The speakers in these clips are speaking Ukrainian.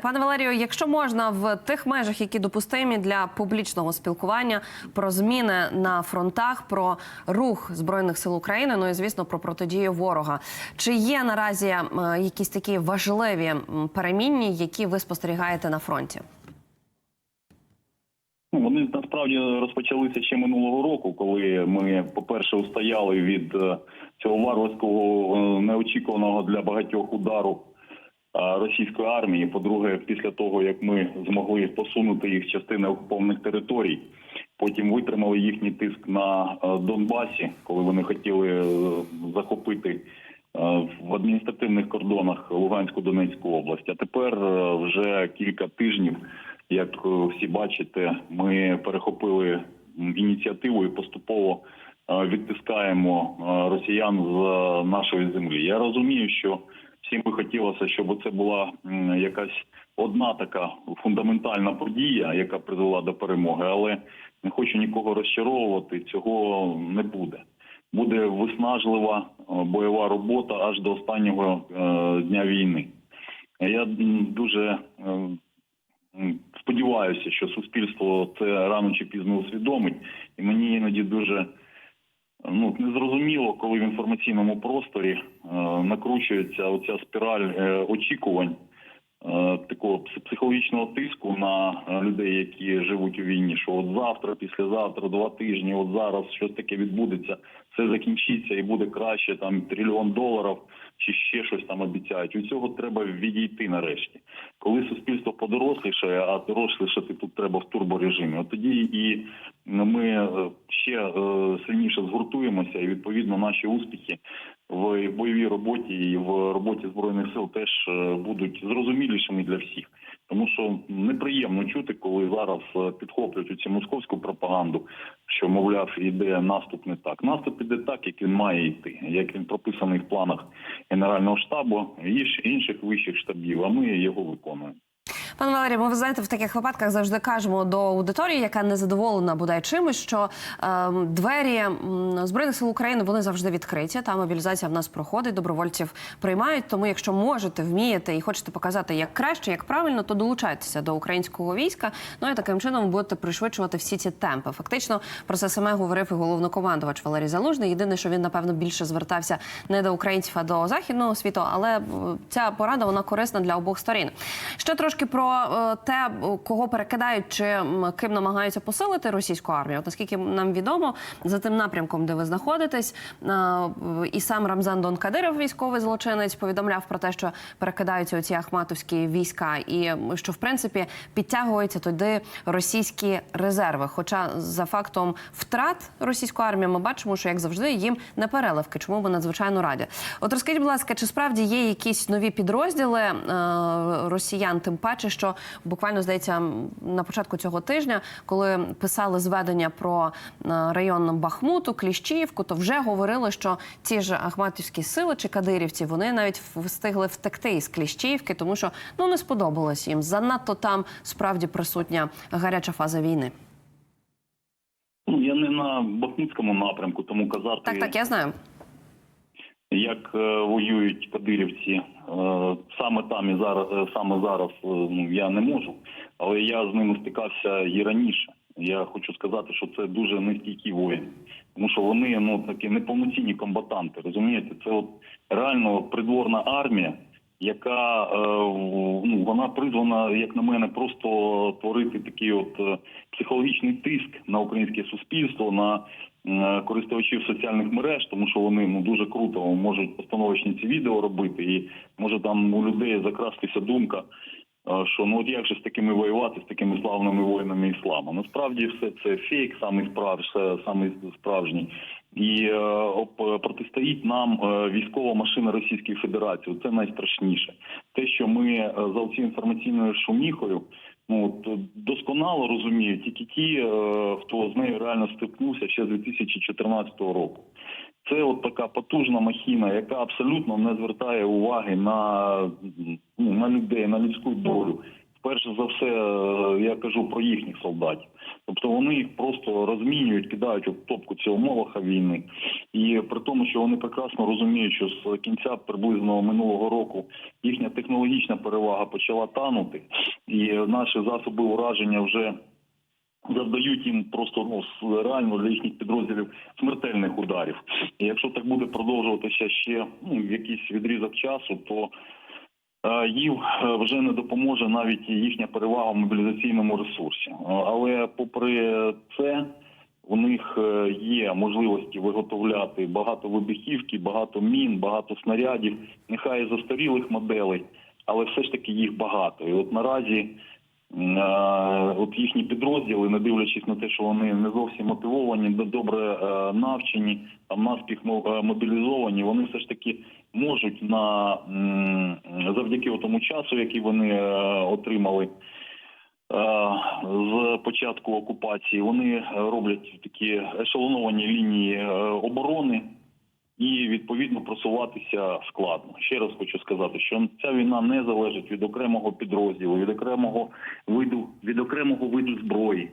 Пане Валерію, якщо можна в тих межах, які допустимі для публічного спілкування, про зміни на фронтах, про рух збройних сил України, ну і звісно про протидію ворога. Чи є наразі е, якісь такі важливі перемінні, які ви спостерігаєте на фронті? Ну, Вони насправді розпочалися ще минулого року, коли ми, по-перше, устояли від е, цього варварського е, неочікуваного для багатьох удару російської армії. По-друге, після того як ми змогли посунути їх частини окупованих територій, потім витримали їхній тиск на е, Донбасі, коли вони хотіли е, захопити е, в адміністративних кордонах Луганську Донецьку область. А тепер вже кілька тижнів, як всі бачите, ми перехопили ініціативу і поступово відтискаємо росіян з нашої землі. Я розумію, що всім би хотілося, щоб це була якась одна така фундаментальна подія, яка призвела до перемоги, але не хочу нікого розчаровувати. Цього не буде буде виснажлива е, бойова робота аж до останнього е, дня війни. Я дуже е, сподіваюся, що суспільство це рано чи пізно усвідомить, і мені іноді дуже ну незрозуміло, коли в інформаційному просторі е, накручується оця спіраль е, очікувань. Е, Такого психологічного тиску на е, людей, які живуть у війні, що от завтра, післязавтра, два тижні, от зараз щось таке відбудеться, все закінчиться і буде краще, там трильйон доларів чи ще щось там обіцяють. У цього треба відійти нарешті. Коли суспільство подорослішає, а дорослішати тут треба в турборежимі, от тоді і ми е, ще сильніше згуртуємося, і відповідно наші успіхи в бойовій роботі і в роботі збройних сил теж е, будуть зрозумілішими для всіх. Тому що неприємно чути, коли зараз е, підхоплюють цю московську пропаганду, що мовляв іде наступ не так. Наступ іде так, як він має йти, як він прописаний в планах генерального штабу і інших вищих штабів. А ми його виконуємо. Пане Валерію, ми ви знаєте, в таких випадках завжди кажемо до аудиторії, яка не задоволена бодай чимось, що ем, двері збройних сил України вони завжди відкриті. Та мобілізація в нас проходить, добровольців приймають. Тому, якщо можете, вмієте і хочете показати як краще, як правильно, то долучайтеся до українського війська. Ну і таким чином будете пришвидшувати всі ці темпи. Фактично про це саме говорив і головнокомандувач Валерій Залужний. Єдине, що він напевно більше звертався не до українців, а до західного світу. Але е, ця порада вона корисна для обох сторін. Ще трошки про е, те, кого перекидають чи ким намагаються посилити російську армію. От наскільки нам відомо, за тим напрямком, де ви знаходитесь, е, і сам Рамзан Дон Кадиров, військовий злочинець, повідомляв про те, що перекидаються оці ахматовські війська, і що в принципі підтягуються туди російські резерви. Хоча за фактом втрат російської армії ми бачимо, що як завжди їм не переливки. Чому ми надзвичайно раді? От розкажіть, будь ласка, чи справді є якісь нові підрозділи е, росіян? Тим паче, що буквально здається на початку цього тижня, коли писали зведення про е, район Бахмуту, Кліщіївку, то вже говорили, що ці ж ахматівські сили чи кадирівці вони навіть встигли втекти із Кліщіївки, тому що ну не сподобалось їм. Занадто там справді присутня гаряча фаза війни. Ну я не на Бахмутському напрямку, тому казати Так, так, я знаю. Як е, воюють кадирівці е, саме там і зараз, е, саме зараз ну я не можу, але я з ними стикався і раніше. Я хочу сказати, що це дуже нестійкі воїни, тому що вони ну такі неповноцінні комбатанти. Розумієте, це от реально придворна армія, яка ну вона призвана, як на мене, просто творити такий от психологічний тиск на українське суспільство, на користувачів соціальних мереж, тому що вони ну дуже круто можуть постановочні ці відео робити, і може там у людей закрастися думка. е, Що ну от як же з такими воювати, з такими славними воїнами ісламу? Насправді все це фейк, самий справ, самий справжній, і е, протистоїть нам е, військова машина Російської Федерації. Це найстрашніше. Те, що ми е, за цією інформаційною шуміхою, ну от, досконало розуміють тільки ті, е, хто з нею реально стикнувся ще з 2014 року. Це от така потужна махіна, яка абсолютно не звертає уваги на, ну, на людей, на людську долю. Перш за все, е, я кажу про їхніх солдатів. Тобто вони їх просто розмінюють, кидають у топку цього молоха війни. І при тому, що вони прекрасно розуміють, що з кінця приблизно минулого року їхня технологічна перевага почала танути, і наші засоби ураження вже завдають їм просто ну реально для їхніх підрозділів смертельних ударів. І якщо так буде продовжуватися ще ну, якийсь відрізок часу, то їм е, вже не допоможе навіть їхня перевага в мобілізаційному ресурсі. Е, Але попри це. У них е, є можливості виготовляти багато вибухівки, багато мін, багато снарядів, нехай і застарілих моделей, але все ж таки їх багато. І от наразі е, от їхні підрозділи, не дивлячись на те, що вони не зовсім мотивовані, добре е, навчені, там наспіх е, мобілізовані, вони все ж таки можуть на завдяки тому часу, який вони е, отримали. З початку окупації вони роблять такі ешелоновані лінії оборони і відповідно просуватися складно. Ще раз хочу сказати, що ця війна не залежить від окремого підрозділу, від окремого виду, від окремого виду зброї,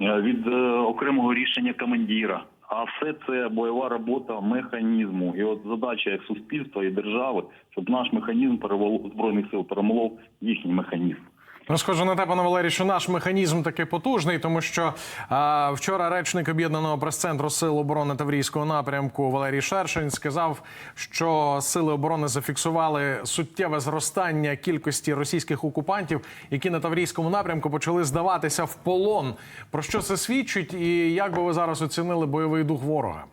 е, від е, окремого рішення командира. А все це бойова робота механізму. І от задача як суспільства і держави, щоб наш механізм перевол збройних сил перемолов їхній механізм. Ну, на те, пане Валерій, що наш механізм таки потужний, тому що а, вчора речник об'єднаного прес-центру Сил оборони Таврійського напрямку Валерій Шершень сказав, що сили оборони зафіксували суттєве зростання кількості російських окупантів, які на Таврійському напрямку почали здаватися в полон. Про що це свідчить, і як би ви зараз оцінили бойовий дух ворога?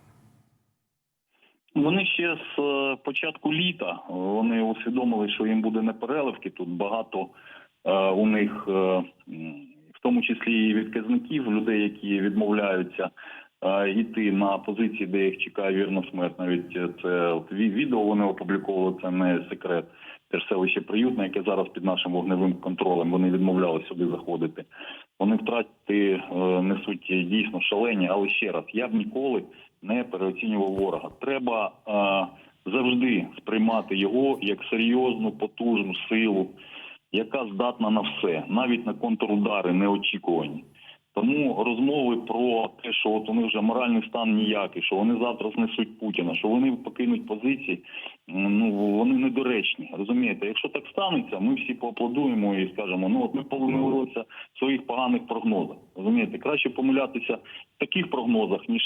Вони ще з е, початку літа вони усвідомили, що їм буде непереливки. Тут багато е, у них, е, в тому числі і відказників, людей, які відмовляються е, йти на позиції, де їх чекає вірна смерть. Навіть е, це відео вони опубліковували, це не секрет. Теж селище Приютне, яке зараз під нашим вогневим контролем. Вони відмовлялися сюди заходити. Вони втрати е, несуть дійсно шалені, але ще раз, я б ніколи не переоцінював ворога. Треба е, завжди сприймати його як серйозну, потужну силу, яка здатна на все, навіть на контрудари неочікувані. Тому розмови про те, що от у вже моральний стан ніякий, що вони завтра знесуть Путіна, що вони покинуть позиції, ну вони недоречні. Розумієте, якщо так станеться, ми всі поаплодуємо і скажемо, ну от ми помилилися в своїх поганих прогнозах. Розумієте, краще помилятися в таких прогнозах, ніж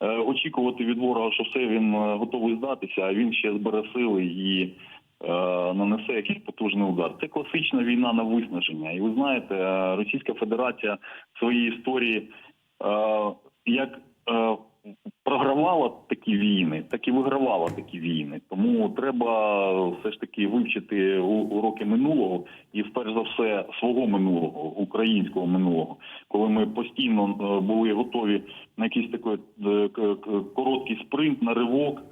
е, очікувати від ворога, що все він е, готовий здатися, а він ще збере сили і нанесе якийсь потужний удар. Це класична війна на виснаження. І ви знаєте, е, Російська Федерація в своїй історії е, як е, програвала такі війни, так і вигравала такі війни. Тому треба все ж таки вивчити уроки минулого і, вперше за все, свого минулого, українського минулого, коли ми постійно е, були готові на якийсь такий е, короткий спринт на ривок.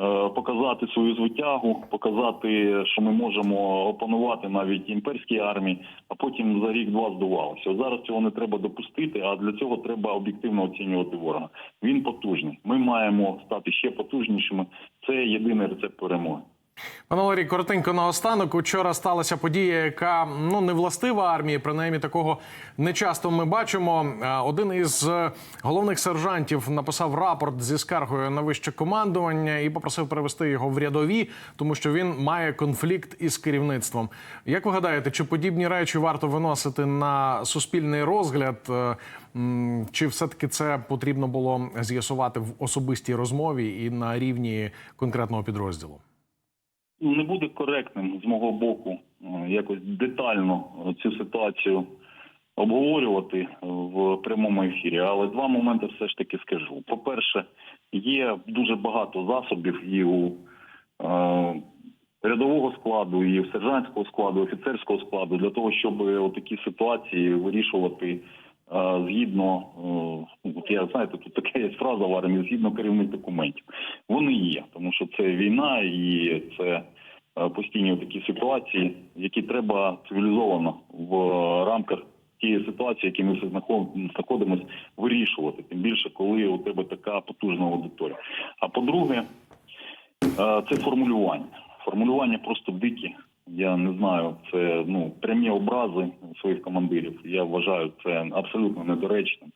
Е, Показати свою звитягу, показати, що ми можемо опанувати навіть імперській армії, а потім за рік-два здувалося. Зараз цього не треба допустити, а для цього треба об'єктивно оцінювати ворога. Він потужний. Ми маємо стати ще потужнішими. Це єдиний рецепт перемоги. Пане Валерій, коротенько наостанок. Учора сталася подія, яка ну не властива армії. Принаймні такого не часто ми бачимо. Е, Один із е, головних сержантів написав рапорт зі скаргою на вище командування і попросив перевести його в рядові, тому що він має конфлікт із керівництвом. Як ви гадаєте, чи подібні речі варто виносити на суспільний розгляд? Е, Чи все-таки це потрібно було з'ясувати в особистій розмові і на рівні конкретного підрозділу? Не буде коректним з мого боку е, якось детально цю ситуацію обговорювати в прямому ефірі. Але два моменти все ж таки скажу. По-перше, є дуже багато засобів і у е, рядового складу, і в сержантського складу, офіцерського складу для того, щоб такі ситуації вирішувати. е, Згідно, е, от я знаєте, тут така є фраза в армії, згідно керівних документів. Вони є, тому що це війна і це постійні такі ситуації, які треба цивілізовано в е, рамках тієї ситуації, які ми знаход- знаходимося, вирішувати. Тим більше, коли у тебе така потужна аудиторія. А по-друге, е, це формулювання. Формулювання просто дикі. Я не знаю, це ну прямі образи своїх командирів. Я вважаю це абсолютно недоречним.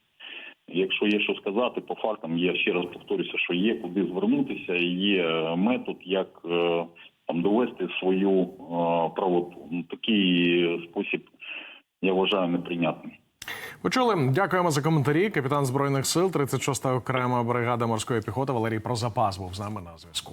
Якщо є що сказати, по фактам я ще раз повторюся, що є куди звернутися, є е, метод, як е, там довести свою е, правоту. Ну, такий спосіб я вважаю неприйнятним. Почули. Дякуємо за коментарі. Капітан збройних сил 36-та окрема бригада морської піхоти Валерій Прозапас був з нами на зв'язку.